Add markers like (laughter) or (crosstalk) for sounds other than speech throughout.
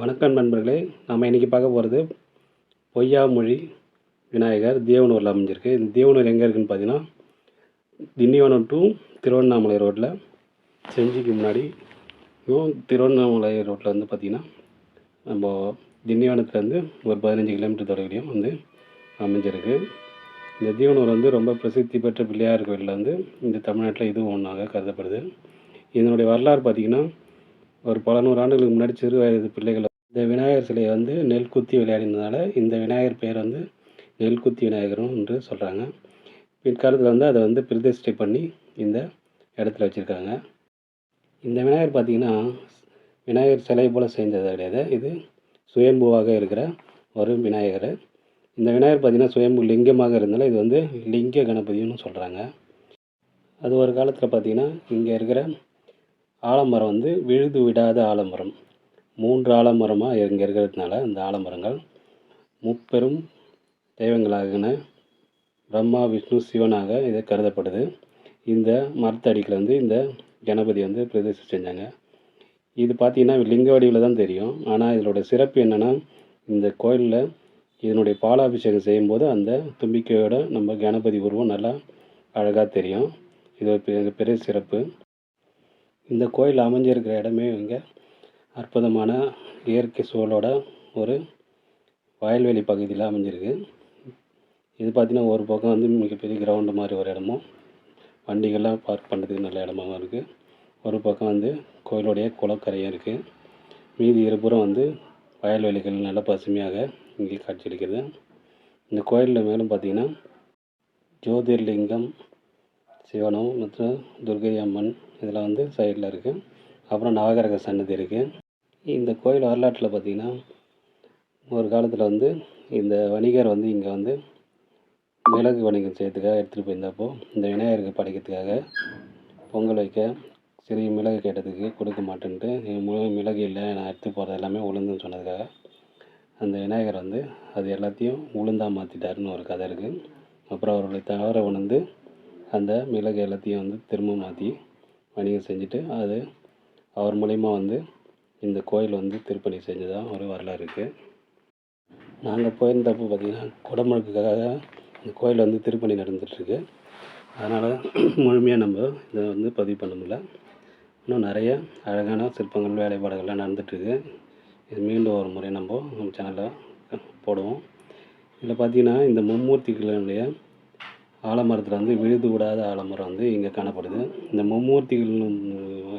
வணக்கம் நண்பர்களே நம்ம இன்றைக்கி பார்க்க போகிறது பொய்யாமொழி விநாயகர் தேவனூரில் அமைஞ்சிருக்கு. இந்த தேவனூர் எங்கே இருக்குதுன்னு பார்த்தீங்கன்னா திண்டிவனம் டு திருவண்ணாமலை ரோட்டில் செஞ்சிக்கு முன்னாடி திருவண்ணாமலை ரோட்டில் வந்து பார்த்திங்கன்னா நம்ம திண்டிவனத்துலேருந்து ஒரு பதினஞ்சு கிலோமீட்டர் தொலைவிலையும் வந்து அமைஞ்சிருக்கு. இந்த தீவனூர் வந்து ரொம்ப பிரசித்தி பெற்ற பிள்ளையார் கோயிலில் வந்து இந்த தமிழ்நாட்டில் இதுவும் ஒன்றாக கருதப்படுது. இதனுடைய வரலாறு பார்த்திங்கன்னா ஒரு பல நூறு ஆண்டுகளுக்கு முன்னாடி சிறு வயது பிள்ளைகள் இந்த விநாயகர் சிலையை வந்து நெல் குத்தி விளையாடினதுனால இந்த விநாயகர் பெயர் வந்து நெல் குத்தி விநாயகரும் என்று சொல்கிறாங்க பிற்காலத்தில் வந்து அதை வந்து பிரதிஷ்டை பண்ணி இந்த இடத்துல வச்சுருக்காங்க. இந்த விநாயகர் பார்த்திங்கன்னா விநாயகர் சிலை போல் செஞ்சது கிடையாது. இது சுயம்புவாக இருக்கிற ஒரு விநாயகர். இந்த விநாயகர் பார்த்திங்கன்னா சுயம்பு லிங்கமாக இருந்தாலும் இது வந்து லிங்க கணபதினு சொல்கிறாங்க அது ஒரு காலத்தில் பார்த்திங்கன்னா இங்கே இருக்கிற ஆலமரம் வந்து விழுது விடாத ஆலமரம். மூன்று ஆலமரமாக இங்கே இருக்கிறதுனால இந்த ஆலமரங்கள் முப்பெரும் தெய்வங்களாகின பிரம்மா விஷ்ணு சிவனாக இது கருதப்படுது. இந்த மரத்தடிக்கில் வந்து இந்த கணபதி வந்து பிரதிஷ்டை செஞ்சாங்க. இது பார்த்தீங்கன்னா லிங்க வடிவில் தான் தெரியும். ஆனால் இதனோட சிறப்பு என்னென்னா இந்த கோயிலில் இதனுடைய பாலாபிஷேகம் செய்யும்போது அந்த தும்பிக்கையோட நம்ம கணபதி உருவம் நல்லா அழகாக தெரியும். இது ஒரு பெரிய பெரிய சிறப்பு. இந்த கோயில் அமைஞ்சிருக்கிற இடமே இங்கே. அற்புதமான இயற்கை சூழலோட ஒரு வயல்வெளி பகுதியில் அமைஞ்சிருக்கு. இது பார்த்திங்கன்னா ஒரு பக்கம் வந்து மிகப்பெரிய கிரவுண்டு மாதிரி ஒரு இடமும். வண்டிகள்லாம் பார்க் பண்ணுறதுக்கு நல்ல இடமாவும் இருக்குது ஒரு பக்கம் வந்து கோயிலுடைய குளக்கரையும் இருக்குது மீதி இருபுறம் வந்து வயல்வெளிகள் நல்ல பசுமையாக இங்கே காட்சியளிக்கிறது இந்த கோயிலில் மேலும் பார்த்திங்கன்னா ஜோதிர்லிங்கம் சிவனும் மற்றும் துர்கை அம்மன் இதெல்லாம் வந்து சைடில் இருக்குது அப்புறம் நவகிரக சன்னதி இருக்குது இந்த கோயில் வரலாற்றில் பார்த்திங்கன்னா ஒரு காலத்தில் வந்து இந்த வணிகர் வந்து இங்கே வந்து மிளகு வணிகம் செய்யறதுக்காக எடுத்துகிட்டு போயிருந்தப்போ இந்த விநாயகருக்கு படைக்கிறதுக்காக பொங்கல் வைக்க சரி மிளகு கேட்டதுக்கு கொடுக்க மாட்டேன்ட்டு மிளகு இல்லை நான் எடுத்து போகிறது எல்லாமே உளுந்துன்னு சொன்னதுக்காக அந்த விநாயகர் வந்து அது எல்லாத்தையும் உளுந்தாக மாற்றிட்டாருன்னு ஒரு கதை இருக்குது அப்புறம் அவருடைய தவறை உணர்ந்து அந்த மிளகு எல்லாத்தையும் வந்து திரும்ப மாற்றி வணிகம் செஞ்சுட்டு அது அவர் மூலிமா வந்து இந்த கோயில் வந்து திருப்பணி செஞ்சதாக ஒரு வரலாறு இருக்குது நாங்கள் போயிருந்தப்போ பார்த்திங்கன்னா குடமுழுக்குக்காக இந்த கோயில் வந்து திருப்பணி நடந்துகிட்ருக்கு அதனால் (clears throat) முழுமையாக நம்ம இதை வந்து பதிவு பண்ண முடியல. இன்னும் நிறைய அழகான சிற்பங்கள் வேலைப்பாடுகள்லாம் நடந்துகிட்ருக்கு இது மீண்டும் ஒரு முறை நம்ம நம்ம சேனலில் போடுவோம். இதில் பார்த்திங்கன்னா இந்த மும்மூர்த்திகளுடைய ஆலமரத்தில் வந்து விழுது விடாத ஆலமரம் வந்து இங்கே காணப்படுது. இந்த மும்மூர்த்திகள்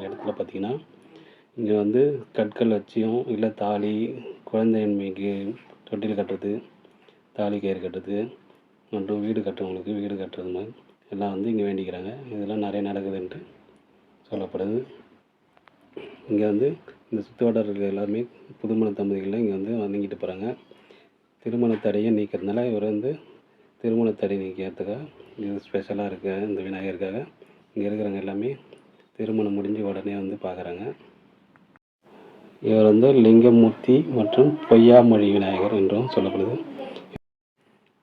இடத்துல பார்த்திங்கன்னா இங்கே வந்து கற்கள் வச்சியும் இல்லை தாலி குழந்தையின்மைக்கு தொட்டில் கட்டுறது தாலி கயிறு கட்டுறது மற்றும் வீடு கட்டுறவங்களுக்கு வீடு கட்டுறது மாதிரி எல்லாம் வந்து இங்கே வேண்டிக்கிறாங்க. இதெல்லாம் நிறைய நடக்குதுன்ட்டு சொல்லப்படுது. இங்கே வந்து இந்த சுற்று எல்லாருமே புதுமண தம்பதிகள்லாம் இங்கே வந்து வந்துங்கிட்டு போகிறாங்க திருமண தடையை நீக்கிறதுனால இவர் வந்து திருமண தடை நீக்கிறதுக்காக இது ஸ்பெஷலாக இருக்க இந்த விநாயகருக்காக இங்கே இருக்கிறவங்க எல்லாமே திருமணம் முடிஞ்சு உடனே வந்து பார்க்குறாங்க. இவர் வந்து லிங்கமூர்த்தி மற்றும் பொய்யாமொழி விநாயகர் என்றும் சொல்லப்படுது.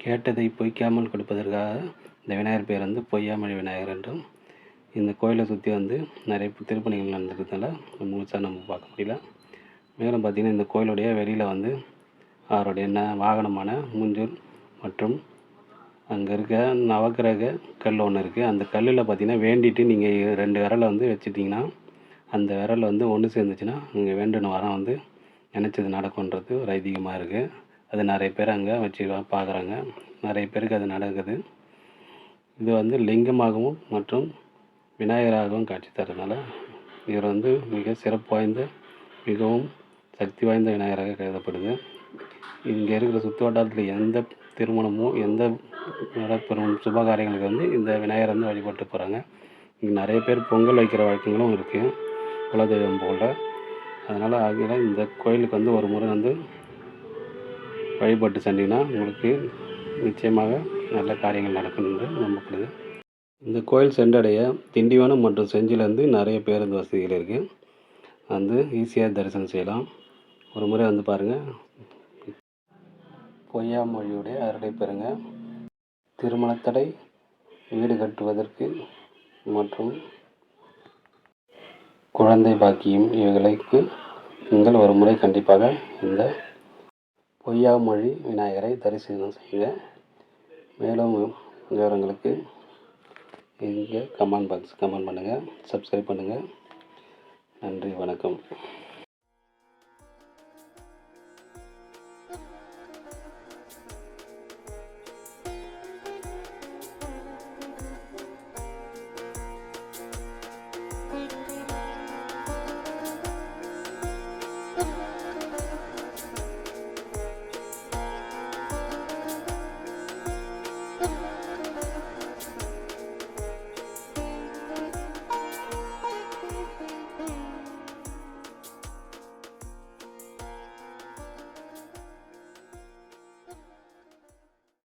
கேட்டதை பொய்க்காமல் கொடுப்பதற்காக இந்த விநாயகர் பேர் வந்து பொய்யாமொழி விநாயகர் என்றும் இந்த கோயிலை சுற்றி வந்து நிறைய திருப்பணிகள் நடந்துக்கிறதுனால முழுசாக நம்ம பார்க்க முடியல. மேலும் பார்த்திங்கன்னா இந்த கோயிலுடைய வெளியில் வந்து அவருடைய ந வாகனமான மூஞ்சூர் மற்றும் அங்கே இருக்க நவக்கிரக கல் ஒன்று இருக்குது அந்த கல்லில் பார்த்திங்கன்னா வேண்டிட்டு நீங்கள் ரெண்டு விரலை வந்து வச்சுட்டிங்கன்னா அந்த விரல் வந்து ஒன்று சேர்ந்துச்சுன்னா அங்கே வேண்டின வரம் வந்து நினச்சது நடக்குன்றது ஒரு ஐதீகமாக இருக்குது அது நிறைய பேர் அங்கே வச்சு பார்க்குறாங்க நிறைய பேருக்கு அது நடக்குது. இது வந்து லிங்கமாகவும் மற்றும் விநாயகராகவும் காட்சி தரதுனால இவர் வந்து மிக சிறப்பு வாய்ந்த மிகவும் சக்தி வாய்ந்த விநாயகராக கருதப்படுது. இங்கே இருக்கிற சுற்று வட்டாரத்தில் எந்த திருமணமும் எந்த நடப்பெறும் சுப காரியங்களுக்கு வந்து இந்த விநாயகர் வந்து வழிபட்டு போகிறாங்க இங்கே நிறைய பேர் பொங்கல் வைக்கிற வழக்கங்களும் இருக்குது குலதெய்வம் போல். அதனால் ஆகிய இந்த கோயிலுக்கு வந்து ஒரு முறை வந்து வழிபட்டு சென்றீங்கன்னா உங்களுக்கு நிச்சயமாக நல்ல காரியங்கள் நடக்கணும்னு நம்பப்படுது. இந்த கோயில் சென்றடைய திண்டிவனம் மற்றும் செஞ்சிலேருந்து நிறைய பேருந்து வசதிகள் இருக்குது வந்து ஈஸியாக தரிசனம் செய்யலாம். ஒரு முறை வந்து பாருங்கள் பொய்யாமொழியுடைய அருளை பெறுங்க. திருமணத்தடை வீடு கட்டுவதற்கு மற்றும் குழந்தை பாக்கியம் இவைகளுக்கு நீங்கள் ஒரு முறை கண்டிப்பாக இந்த பொய்யாமொழி விநாயகரை தரிசனம் செய்யுங்க மேலும் விவரங்களுக்கு இங்கே கமெண்ட் பாக்ஸ் கமெண்ட் பண்ணுங்கள் சப்ஸ்கிரைப் பண்ணுங்கள் நன்றி வணக்கம்.